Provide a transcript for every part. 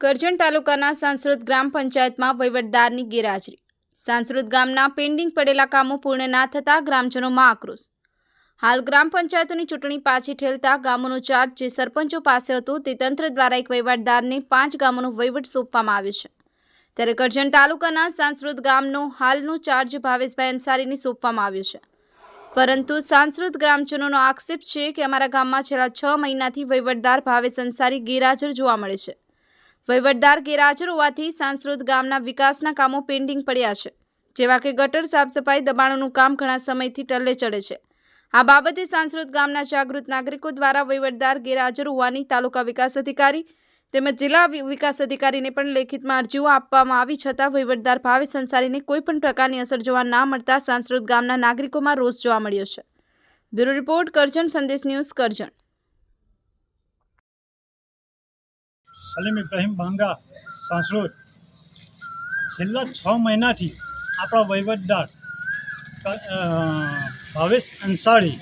કરજણ તાલુકાના સાંસૃત ગ્રામ પંચાયતમાં વહીવટદારની ગેરહાજરી. સાંસૃત ગામના પેન્ડિંગ પડેલા કામો પૂર્ણ ના થતાં ગ્રામજનોમાં આક્રોશ. હાલ ગ્રામ પંચાયતોની ચૂંટણી પાછી ઠેલતા ગામોનો ચાર્જ જે સરપંચો પાસે હતો તે તંત્ર દ્વારા એક વહીવટદારને પાંચ ગામોનો વહીવટ સોંપવામાં આવ્યો છે. ત્યારે કરજણ તાલુકાના સાંસ્કૃત ગામનો હાલનો ચાર્જ ભાવેશભાઈ અંસારીને સોંપવામાં આવ્યો છે. પરંતુ સાંસ્કૃત ગ્રામજનોનો આક્ષેપ છે કે અમારા ગામમાં છેલ્લા છ મહિનાથી વહીવટદાર ભાવેશ અંસારી ગેરહાજર જોવા મળે છે. વહીવટદાર ગેરહાજર હોવાથી સાંસ્કૃત ગામના વિકાસના કામો પેન્ડિંગ પડ્યા છે, જેવા કે ગટર સાફ સફાઈ દબાણોનું કામ ઘણા સમયથી ટલ્લે ચડે છે. આ બાબતે સાંસ્કૃત ગામના જાગૃત નાગરિકો દ્વારા વહીવટદાર ગેરહાજર હોવાની તાલુકા વિકાસ અધિકારી તેમજ જિલ્લા વિકાસ અધિકારીને પણ લેખિતમાં અરજીઓ આપવામાં આવી છતાં વહીવટદાર ભાવે સંસારીને કોઈપણ પ્રકારની અસર જોવા ના મળતા સાંસ્કૃત ગામના નાગરિકોમાં રોષ જોવા મળ્યો છે. Bureau report Karjan, Sandesh news Karjan. Salim Ibrahim Bhanga Sansrod છેલ્લા છ મહિનાથી આપણા વહીવટદાર ભાવેશ અંસારી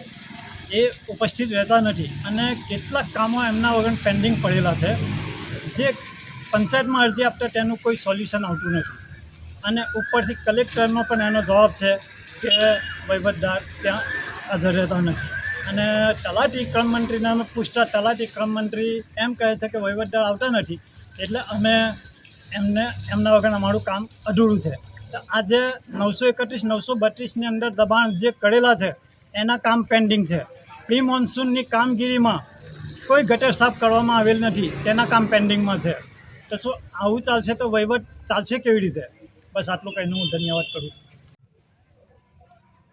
એ ઉપસ્થિત રહેતા નથી અને કેટલાક કામો એમના વગર પેન્ડિંગ પડેલા છે. જે પંચાયતમાં અરજી આપતા તેનું કોઈ સોલ્યુશન આવતું નથી. અને ઉપરથી કલેક્ટરનો પણ એનો જવાબ છે કે વહીવટદાર ત્યાં હાજર રહેતા નથી. અને તલાટી ક્રમ મંત્રીને પૂછતા તલાટી ક્રમ મંત્રી એમ કહે છે કે વહીવટદાર આવતા નથી. એટલે અમે એમને, એમના વગર અમારું કામ અધૂરું છે. આજે નવસો એકત્રીસ, નવસો બત્રીસની અંદર દબાણ જે કરેલા છે, એના કામ પેન્ડિંગ છે. પ્રી મોન્સૂનની કામગીરીમાં કોઈ ગટર સાફ કરવામાં આવેલ નથી, તેના કામ પેન્ડિંગમાં છે. તો શું આવું ચાલશે તો વહીવટ ચાલશે કેવી રીતે? બસ આટલું કહીને હું ધન્યવાદ કરું છું.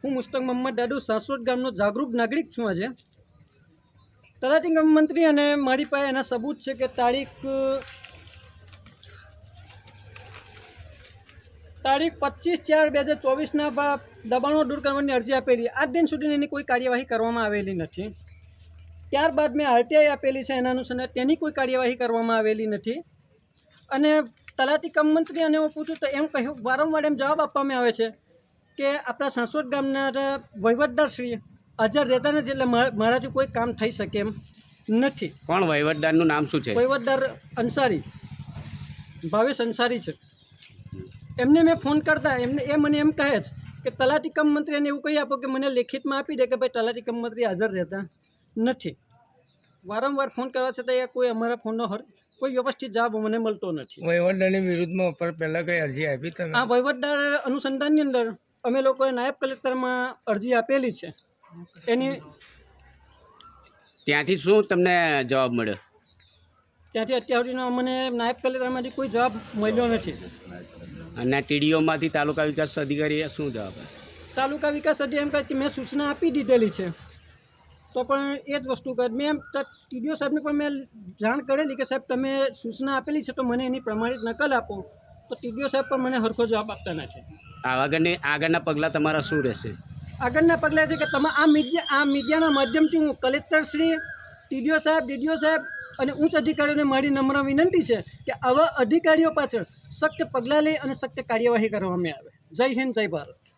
હું મુસ્તક મહમ્મદ દાદુ સાસરોદ ગામનો જાગૃત નાગરિક છું આજે. તલાટી ગામ મંત્રી અને મારી પાસે એના સબૂત છે કે તારીખ તારીખ પચીસ ચાર બે હજાર ચોવીસના દબાણો દૂર કરવાની અરજી આપેલી. આજ દિન સુધી એની કોઈ કાર્યવાહી કરવામાં આવેલી નથી. ત્યારબાદ મેં આરટીઆઈ આપેલી છે એના અનુસંધાને તેની કોઈ કાર્યવાહી કરવામાં આવેલી નથી. અને તલાટી કમ મંત્રી અને હું પૂછું તો એમ કહ્યું, વારંવાર એમ જવાબ આપવામાં આવે છે કે આપણા સાંસોદ ગામના વહીવટદાર શ્રી હાજર રહેતા નથી એટલે મા- મારાથી કોઈ કામ થઈ શકે એમ નથી. કોણ વહીવટદારનું નામ શું છે? વહીવટદાર અંસારી ભાવેશ અંસારી છે. એમને મેં ફોન કરતા એમને એ મને એમ કહે છે કે તલાટી કમ મંત્રીને એવું કહી આપો કે મને લેખિતમાં આપી દે કે ભાઈ તલાટી કમ મંત્રી હાજર રહેતા નથી. વારંવાર ફોન કરવા છતાં એ કોઈ અમારા ફોનનો હર કોઈ વ્યવસ્થિત જવાબ મને મળતો નથી. વહીવટદારની વિરુદ્ધમાં ઉપર પહેલાં કઈ અરજી આપી તમે? આ વહીવટદાર અનુસંધાનની અંદર અમે લોકોએ નાયબ કલેક્ટરમાં અરજી આપેલી છે. એની ત્યાંથી શું તમને જવાબ મળ્યો? ત્યાંથી અત્યાર સુધીનો મને નાયબ કલેક્ટરમાંથી કોઈ જવાબ મળ્યો નથી. અને ટીડીઓમાંથી તાલુકા વિકાસ અધિકારીએ શું જવાબ? તાલુકા વિકાસ અધિકારી એમ કહે કે મેં સૂચના આપી દીધેલી છે. તો પણ એ જ વસ્તુ કર. મેં ટીડીઓ સાહેબને પણ મેં જાણ કરેલી કે સાહેબ તમે સૂચના આપેલી છે તો મને એની પ્રમાણિત નકલ આપો. તો ટીડીઓ સાહેબ પણ મને હરખો જવાબ આપતા છે. આ આગળની આગળના પગલાં તમારા શું રહેશે? આગળના પગલાં છે કે તમે આ મીડિયા આ મીડિયાના માધ્યમથી હું કલેક્ટરશ્રી ટીડીઓ સાહેબ ડીડીઓ સાહેબ અને ઉચ્ચ અધિકારીઓને મારી નમ્ર વિનંતી છે કે આવા અધિકારીઓ પાછળ સખ્ત પગલાં લઈ અને સખ્ત કાર્યવાહી કરવામાં આવે. જય હિન્દ જય ભારત.